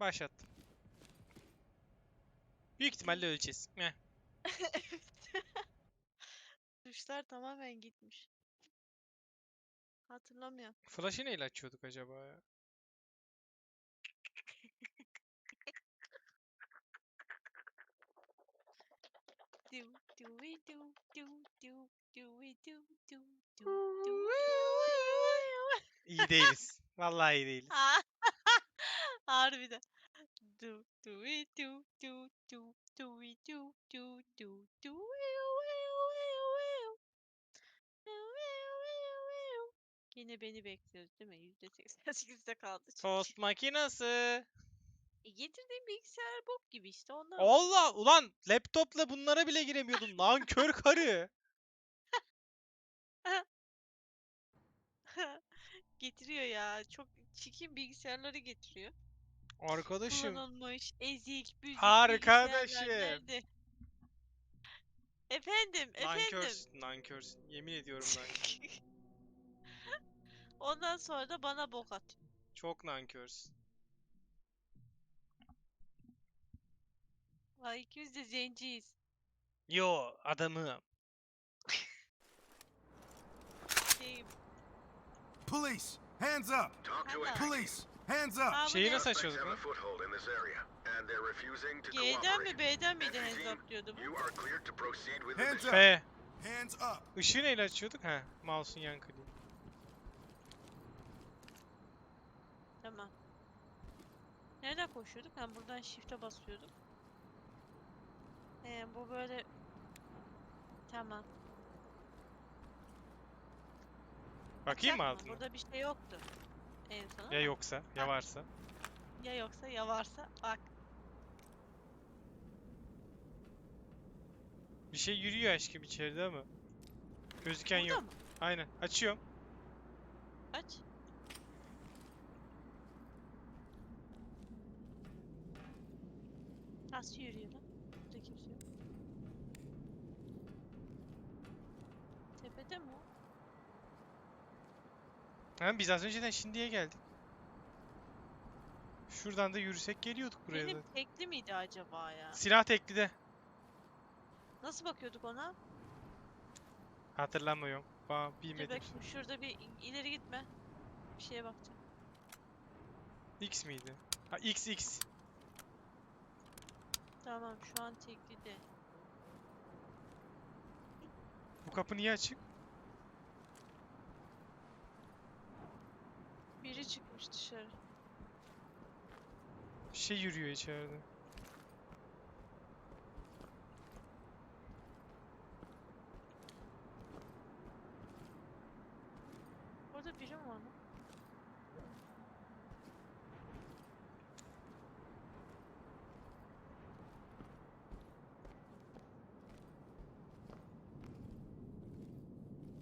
Başlattım. Büyük ihtimalle öleceğiz. Meh. Tuşlar tamamen gitmiş. Hatırlamıyorum. Flash'ı neyle açıyorduk acaba ya? Do do we do do do do we do do do do we İyi değiliz. Vallahi iyi değiliz. Harbiden. Do do we do do do do we do do do do Yine beni bekliyoruz değil mi? %88'de kaldı çünkü. Tost makinası. E, getirdiğim bilgisayar bok gibi işte ondan. Allah ulan laptopla bunlara bile giremiyordum. Nankör karı. Getiriyor ya. Çok çirkin bilgisayarları getiriyor. Arkadaşım. Kullanılmış, ezik, büzük Arkadaşım. bilgisayarlar nerede? Efendim, efendim. Nankörsün, nankörsün. Yemin ediyorum nankör. Ondan sonra da bana bok at. Çok nankörsün. Vay ikimiz de zenciyiz. Yo adamım. Police, hands up! Talk to Hello. entry Police, hands up! ha, bu Şeyi ne? nasıl Suspects açıyorduk have a lan? foothold in this area, and they're refusing to G'den cooperate. mi B'den miydi hands team, up diyordu bu? You are cleared to proceed with the Hands up. F. Hands up! Işığı neyle açıyorduk? He. Mouse'un yan kliği. Tamam. Nereden koşuyorduk? Ha buradan shift'e basıyorduk. Ee, bu böyle Tamam. Bakayım mı altına? Burada bir şey yoktu. En son Ya yoksa, ya varsa. ya yoksa ya varsa bak. Bir şey yürüyor aşkım içeride ama. Gözüken Burada yok. mı? Aynen. Açıyorum. Aç. Nasıl yürüyor lan? Burada kimse yok. Tepede mi o? Ha, biz az önceden şimdiye geldik. Şuradan da yürüsek geliyorduk buraya Benim da. tekli miydi acaba ya? Silah tekli de. Nasıl bakıyorduk ona? Hatırlamıyorum. Ba Dur bilmedim. bakayım şurada bir ileri gitme. Bir şeye bakacağım. X miydi? Ha X X. Tamam şu an tekli de. Bu kapı niye açık? Biri çıkmış dışarı. Bir şey yürüyor içeride. Orada biri mi var lan?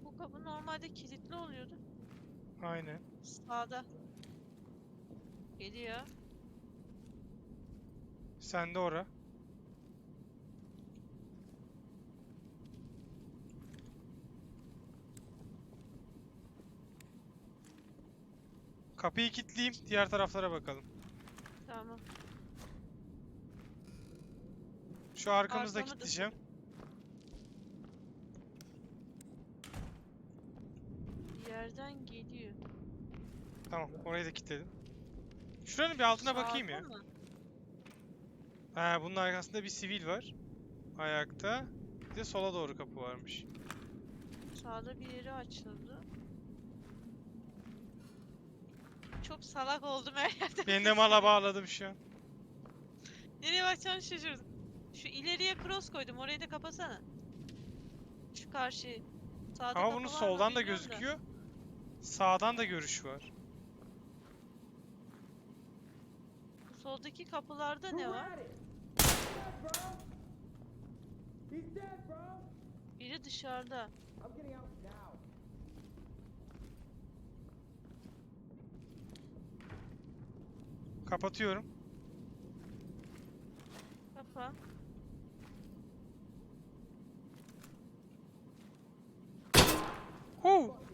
Bu kapı normalde kilitli oluyordu. Aynen. Sağda. Geliyor. Sen de ora. Kapıyı kilitleyeyim. Diğer taraflara bakalım. Tamam. Şu arkamızda Arkamı da kilitleyeceğim. Bir yerden. Tamam, orayı da kilitledim. Şuranın bir altına bakayım ya. Mı? Ha, bunun arkasında bir sivil var. Ayakta. Bir de sola doğru kapı varmış. Sağda bir yeri açıldı. Çok salak oldum her yerde. Ben de mala bağladım şu an. Nereye bakacağımı şaşırdım. Şu ileriye cross koydum. Orayı da kapasana. Şu karşı. Sağda Ama bunun soldan da gözüküyor. Sağdan da görüş var. Soldaki kapılarda ne var? Biri dışarıda. Kapatıyorum. Kapa. Huu!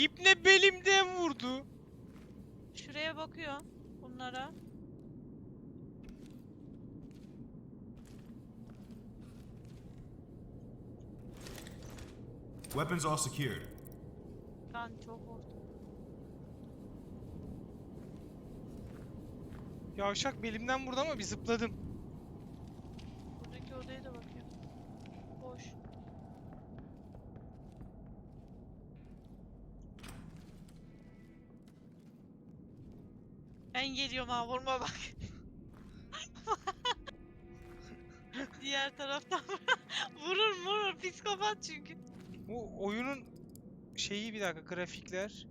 İbne belimden vurdu. Şuraya bakıyor. Bunlara. Weapons all secured. Ben çok korktum. Yavşak belimden vurdu ama bir zıpladım. Buradaki odaya da bakıyor. Boş. Ben geliyorum ha vurma bak. Diğer taraftan vurur vurur psikopat çünkü. Bu oyunun şeyi bir dakika grafikler.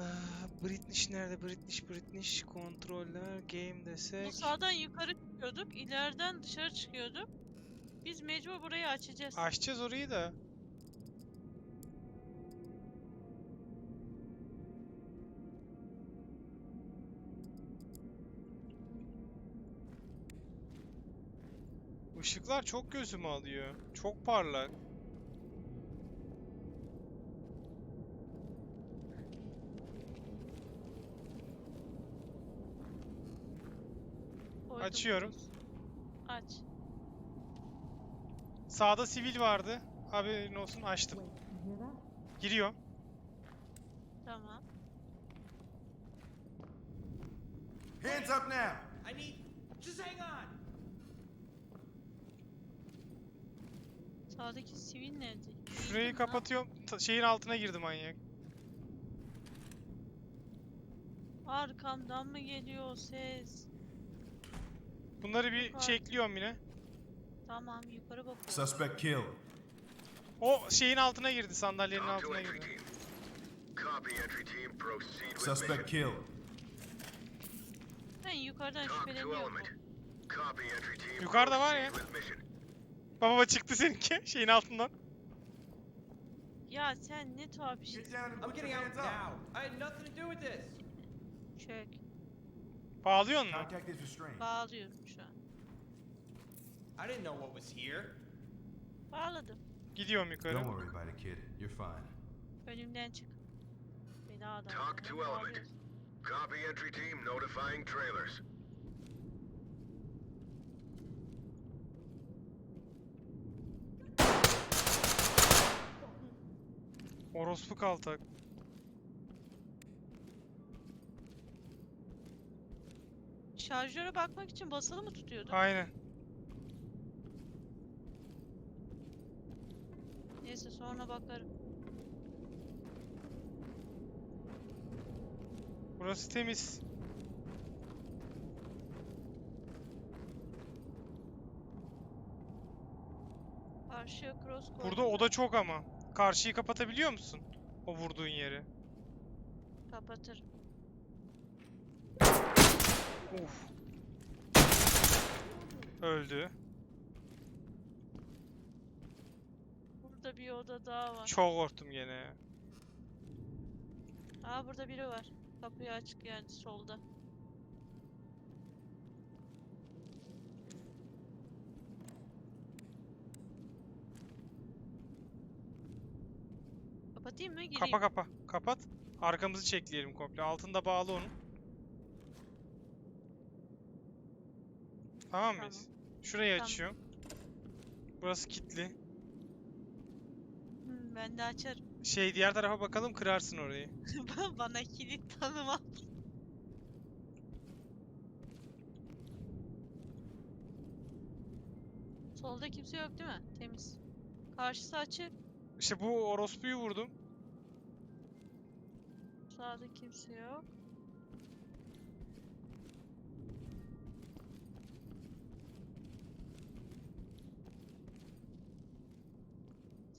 Ah, British nerede? British British kontroller game Bu desek. sağdan yukarı çıkıyorduk, ileriden dışarı çıkıyorduk. Biz mecbur burayı açacağız. Açacağız orayı da. Işıklar çok gözümü alıyor. Çok parlak. Koydum. Açıyorum. Aç. Sağda sivil vardı. Haberin olsun açtım. Giriyor. Tamam. Hands up now. I need. Just hang on. Sağdaki sivil nerede? Şurayı lan. kapatıyorum. Ta- şeyin altına girdi manyak. Arkamdan mı geliyor o ses? Bunları bir Yukarı. çekliyorum yine. Tamam yukarı bakıyorum. Suspect killed. O şeyin altına girdi, sandalyenin Talk to altına entry girdi. team. Copy entry team. Proceed with Suspect mission. killed. Ben yukarıdan Talk to şüpheleniyorum. element. Copy entry team. Yukarıda var ya. proceed with mission. Baba çıktı seninki şeyin altından. Ya sen ne tuhaf bir and I'm put your getting out hands up. now. I had nothing to do with this. Çök. Bağlıyorsun mu? Contact is restrained. Bağlıyorum şu an. I didn't know what was here. Bağladım. Gidiyorum yukarı. Don't worry about it, kid. You're fine. Önümden çık. Beni adam. Talk to element. Copy entry team. Notifying trailers. Orospu kaltak. Şarjöre bakmak için basılı mı tutuyordun? Aynen. Neyse sonra bakarım. Burası temiz. Karşıya cross koydum. Burada oda çok ama. Karşıyı kapatabiliyor musun? O vurduğun yeri. Kapatırım. Uf. Öldü. Burada bir oda daha var. Çok korktum gene. Aa burada biri var. Kapıyı açık yani solda. Kapatayım mı? Gireyim. Kapa kapa. Kapat. Arkamızı çekleyelim komple. Altında bağlı onun. Tamam mıyız? Şurayı Tamam. açıyorum. Burası kilitli. Hmm, ben de açarım. Şey diğer tarafa bakalım kırarsın orayı. Bana kilit tanıma. Solda kimse yok değil mi? Temiz. Karşısı açık. İşte bu orospuyu vurdum. Sağda kimse yok.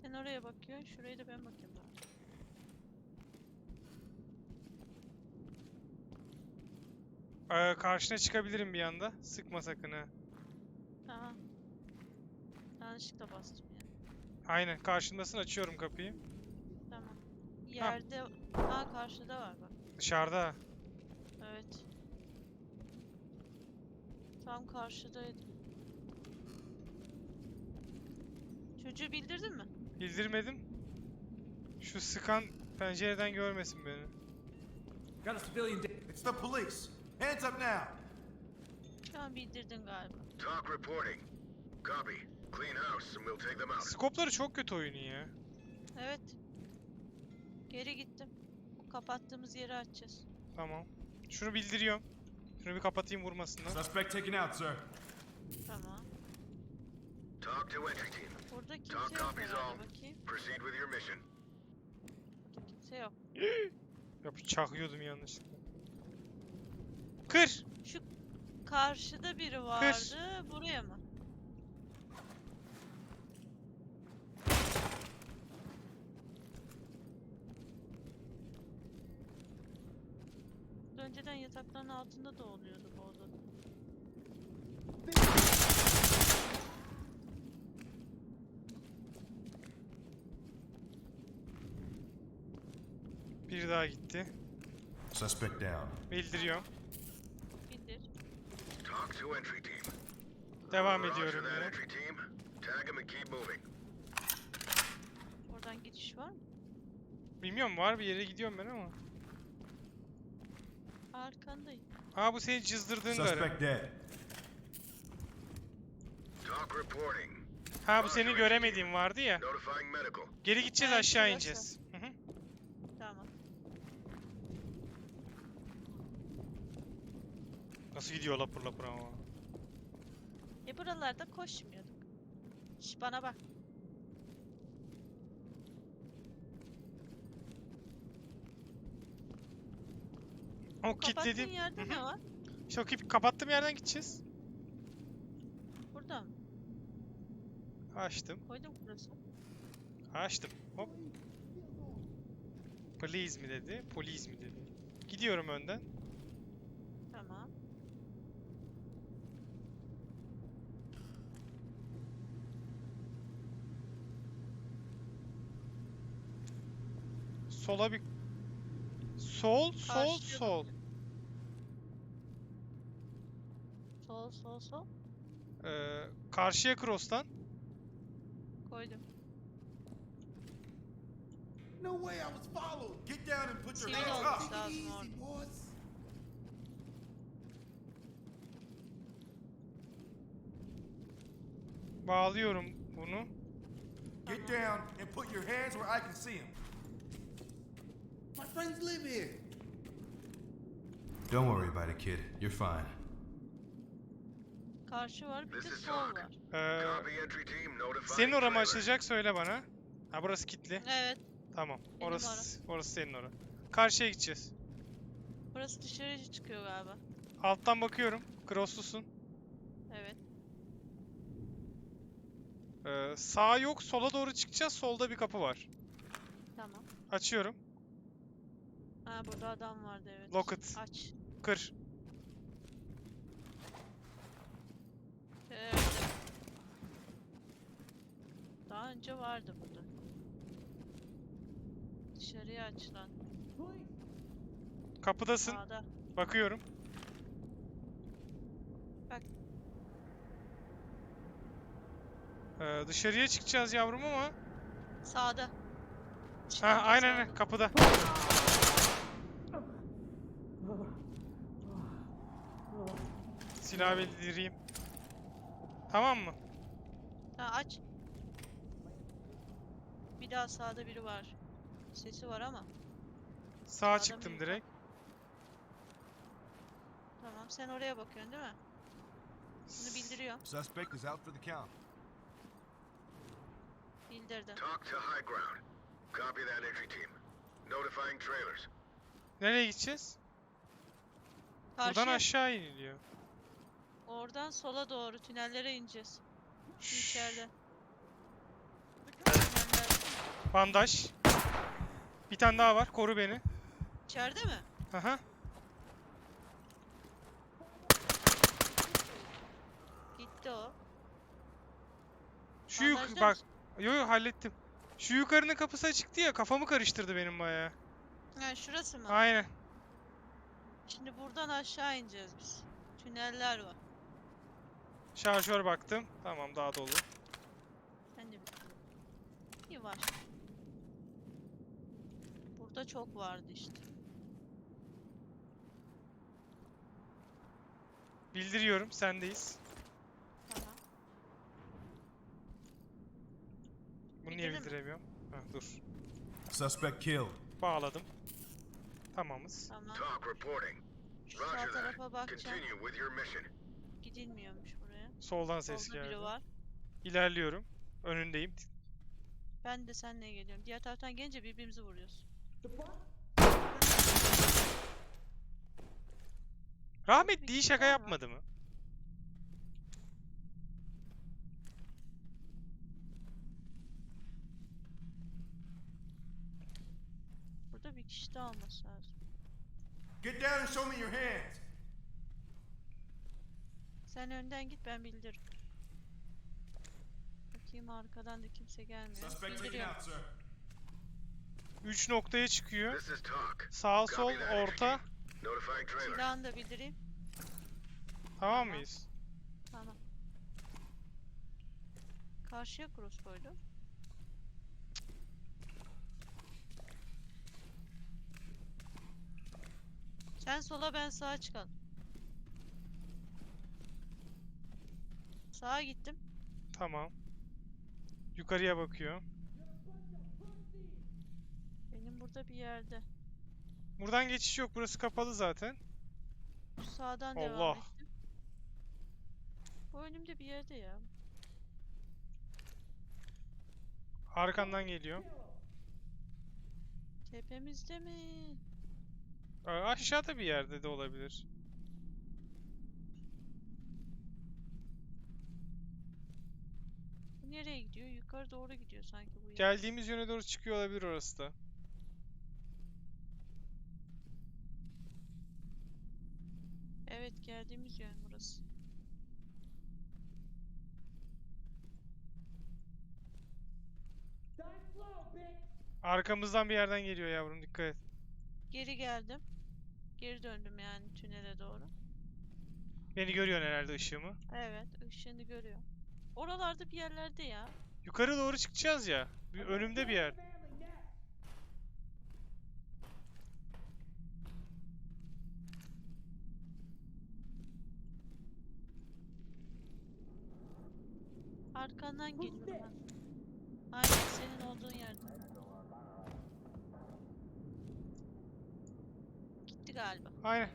Sen oraya bakıyorsun, şuraya da ben bakayım bari. Ee, karşına çıkabilirim bir anda. Sıkma sakın ha. Aha. Yanlışlıkla bastım ya. Aynen karşındasın açıyorum kapıyı. Tamam. Yerde... Aa karşıda var bak. Dışarıda. Evet. Tam karşıdaydı. Çocuğu bildirdin mi? Bildirmedim. Şu sıkan pencereden görmesin beni. Got a civilian. It's the police. Hands up now. An bildirdin galiba. Talk reporting. Copy. Clean house and we'll take them out. Skopları çok kötü oyunun ya. Evet. Geri gittim. Bu kapattığımız yeri açacağız. Tamam. Şunu bildiriyorum. Şunu bir kapatayım vurmasınlar. Suspect taken out, sir. Tamam. Talk to entry team. Burada kimse Talk yok copies all. herhalde bakayım. Proceed with your mission. Burada kimse yok. Ya çakıyordum yanlışlıkla. Kır! Şu karşıda biri vardı. Buraya mı? Önceden yatakların altında da oluyordu bu. Bir daha gitti. Suspect down. Bildiriyorum. Bildir. Talk to entry team. Devam ediyorum yine. entry team. Tag them and keep moving. Oradan geçiş var mı? Bilmiyorum var bir yere gidiyorum ben ama. Arkandayım. Aa bu senin cızdırdığın reporting. Ha bu senin göremediğin vardı ya. Geri gideceğiz aşağı ineceğiz. Hı hı. Tamam. Nasıl gidiyor lapur lapur ama. E buralarda koşmuyorduk. Şş, bana bak. O kilitledim. yerde Hı hı. ne var? İşte o kip kapattığım yerden gideceğiz. Burada mı? Açtım. Koydum burası. Açtım. Hop. Please mi dedi? Police mi dedi? Gidiyorum önden. Tamam. Sola bir... Sol, sol, Karşıya sol. Sol sol sol. Ee, karşıya cross'tan. Koydum. No way I was followed. Get down and put your Sivil hands olmuş up. lazım orada. boys. Bağlıyorum bunu. Get down and put your hands where I can see them. My friends live here. Don't worry about it, kid. You're fine. Karşı var bir de sol var. Ee, senin orama trailer. açılacak söyle bana. Ha burası kilitli. Evet. Tamam. Benim Orası orası senin ora. Karşıya gideceğiz. Burası dışarı çıkıyor galiba. Alttan bakıyorum. Cross'lusun. Evet. Ee, sağ yok, sola doğru çıkacağız. Solda bir kapı var. Tamam. Açıyorum. Ha burada adam vardı evet. Locket. Aç. Kır. Evet. Daha önce vardı burada. Dışarıya aç lan. Kapıdasın. Sağda. Bakıyorum. Bak. Ee, dışarıya çıkacağız yavrum ama. Sağda. Ha aynen sağda. aynen kapıda. Silah bildireyim. Tamam mı? Ha aç. Bir daha sağda biri var. Sesi var ama. Sağa Sağda çıktım mı? direkt. Tamam sen oraya bakıyorsun değil mi? Bunu bildiriyorum. Suspect is out for the count. Bildirdim. Talk to high ground. Copy that entry team. Notifying trailers. Nereye gideceğiz? Buradan Karşıya. aşağı iniliyor. Oradan sola doğru tünellere ineceğiz. İçeride. Bandaj. Bir tane daha var. Koru beni. İçeride mi? Aha. Gitti o. Şu yuk Bandajda bak. mısın? Yo yo hallettim. Şu yukarının kapısı açıktı ya. Kafamı karıştırdı benim bayağı. Ha şurası mı? Aynen. Şimdi buradan aşağı ineceğiz biz. Tüneller var. Şarjör baktım. Tamam daha dolu. Ben de bir. Yavaş. Çok vardı işte. Bildiriyorum sendeyiz. Tamam. Bunu niye mi? bildiremiyorum? Ha, dur. Suspect killed. Bağladım. Tamamız. Tamam. Talk reporting. Şu sağ Roger that. tarafa bakacağım. Continue with your mission. Gidilmiyormuş buraya. Soldan ses Solda biri geldi. var. İlerliyorum. Önündeyim. Ben de seninle geliyorum. Diğer taraftan gelince birbirimizi vuruyoruz. Rahmetli iyi şaka yapmadı mı? Burada bir kişi daha olması lazım. Get down and show me your hands. Sen önden git ben bildiririm. Bakayım arkadan da kimse gelmiyor. Suspect taken out, sir. 3 noktaya çıkıyor. Sağ sol orta. Silahını da bildireyim. Tamam mıyız? Tamam. Karşıya cross koydum. Sen sola ben sağa çıkalım. Sağa gittim. Tamam. Yukarıya bakıyor. Burada bir yerde. Buradan geçiş yok. Burası kapalı zaten. Sağdan devam Allah. ettim. Bu önümde bir yerde ya. Arkandan geliyor. Tepemizde mi? Aşağıda bir yerde de olabilir. Nereye gidiyor? Yukarı doğru gidiyor sanki bu yer. Geldiğimiz yöne doğru çıkıyor olabilir orası da. Evet geldiğimiz yön burası. Arkamızdan bir yerden geliyor yavrum dikkat et. Geri geldim. Geri döndüm yani tünele doğru. Beni görüyorsun herhalde ışığımı. Evet ışığını görüyor. Oralarda bir yerlerde ya. Yukarı doğru çıkacağız ya. Bir önümde bir yer. Arkandan geliyorum ben. Aynen senin olduğun yerde. Gitti galiba. Aynen.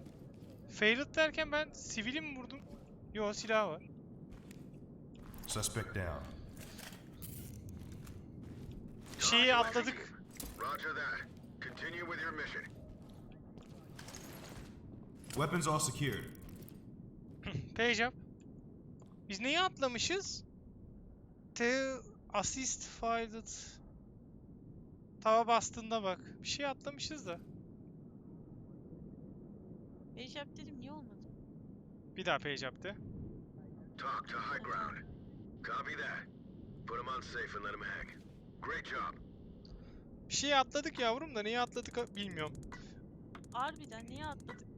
Failed derken ben sivili mi vurdum? Yo silah var. Suspect down. Şeyi atladık. Roger that. Continue with your mission. Weapons all secured. Page up. Biz neyi atlamışız? T assist failed. Tava bastığında bak. Bir şey atlamışız da. Ecap dedim niye olmadı? Bir daha page up de. Talk to high ground. Copy that. Put him on safe and let him hang. Great job. Bir şey atladık yavrum da neyi atladık bilmiyorum. Harbiden niye atladık?